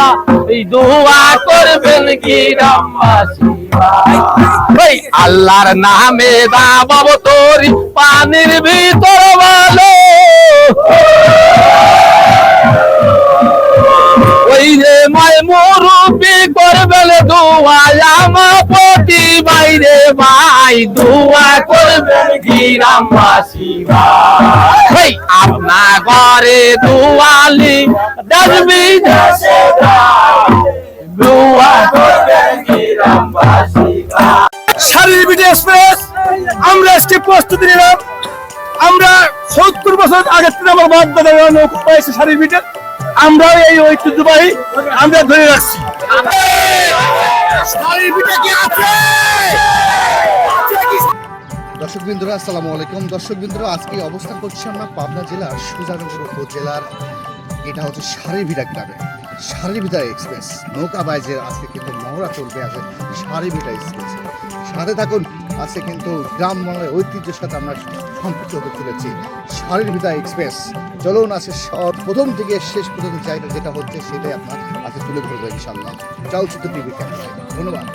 আল্লাহ এই দোয়া করবেন গ্রামবাসী ভাই আল্লাহর নামে দাবাব তোর পানির ভিতর ভালো ভাই দোয়া করবেন গ্রামবাসী ভাই। আপনা ঘরে দুয়ালি দেখবি দোয়া করবেন গ্রামবাসী শারীর বিডি এক্সপ্রেস আমরা আজকে প্রস্তুতি নিলাম। আমরা সত্তর বছর আগের থেকে বাদ নৌকা পাইছে শারীর বিটে। আমরা এই ঐতিহ্যবাহী আমরা ধরে রাখছি। শারীর বিটে কি আছে? দর্শক বিন্দুরা আসসালামু আলাইকুম। দর্শক বিন্দুরা আজকে অবস্থান করছি আমরা পাবনা জেলার সুজানগর উপজেলার, এটা হচ্ছে সারিভিটা গ্রামে সারিভিটা এক্সপ্রেস। নৌকা বাইজে আজকে কিন্তু মহড়া চলবে আছে সারিভিটা এক্সপ্রেস। সাথে থাকুন, আজকে কিন্তু গ্রাম বাংলার ঐতিহ্যের সাথে আমরা সম্পৃক্ত হতে চলেছি সারিভিটা এক্সপ্রেস। চলুন সব প্রথম থেকে শেষ পর্যন্ত জায়গা যেটা হচ্ছে সেটাই আপনার আজকে তুলে ধরবো ইনশাল্লাহ চলচ্চিত্র টিভি ক্যামেরায়। ধন্যবাদ।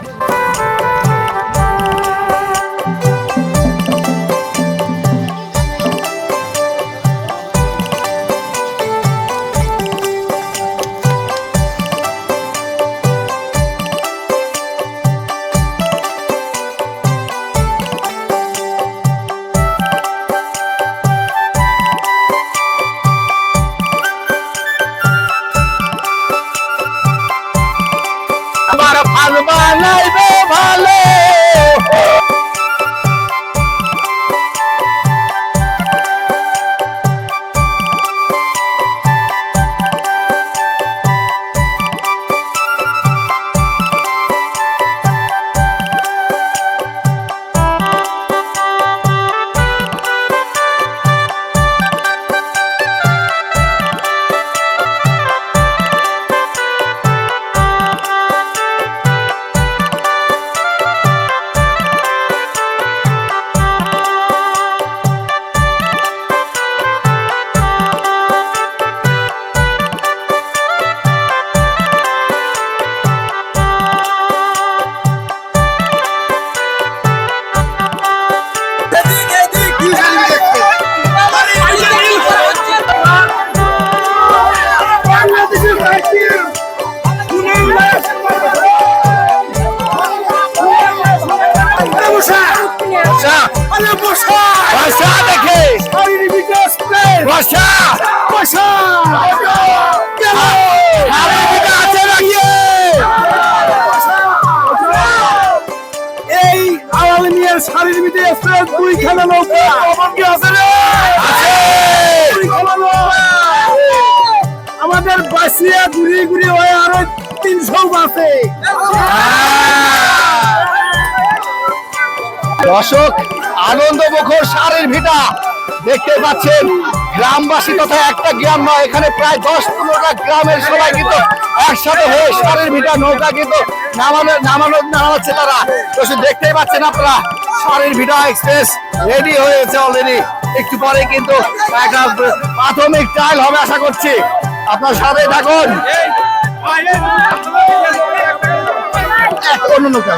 বর্ষা বর্ষা দেখে। বর্ষা পয়সা হারিয়ে আছে নাকি? এই আড়ালে নিয়ে শারীর এক্সপ্রেস দুই খানা নৌকা। আছে রে। আছে। আমাদের বাসিয়া ঘুরিয়ে ঘুরিয়ে হয়ে আরও তিনশো আছে দর্শক আনন্দ মুখর সারের ভিটা। দেখতে পাচ্ছেন, গ্রামবাসী তথা একটা গ্রাম নয়, এখানে প্রায় দশ পনেরোটা গ্রামের সবাই কিন্তু একসাথে হয়ে সারের ভিটা, নৌকা কিন্তু নামানো নামানো নামাচ্ছে তারা। দর্শক দেখতেই পাচ্ছেন আপনারা, সারের ভিটা এক্সপ্রেস রেডি হয়েছে অলরেডি একটু পরে কিন্তু একটা প্রাথমিক ট্রায়াল হবে, আশা করছি। আপনার সাথে থাকুন। এক অন্য নৌকা।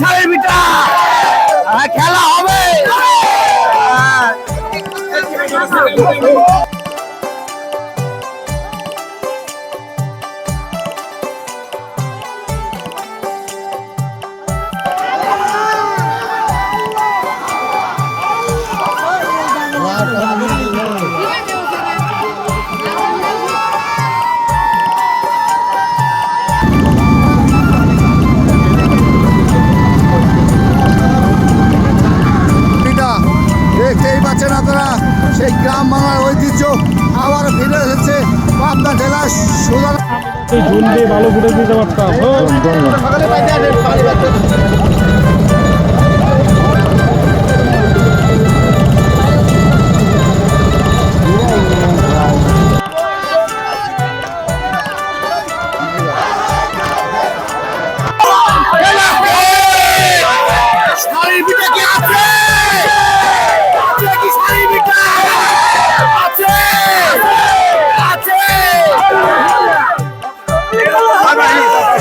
শারীর বিটা খেলা হবে। পিঠা ঝুল দিয়ে ভালো ফুটে দিতে পারতাম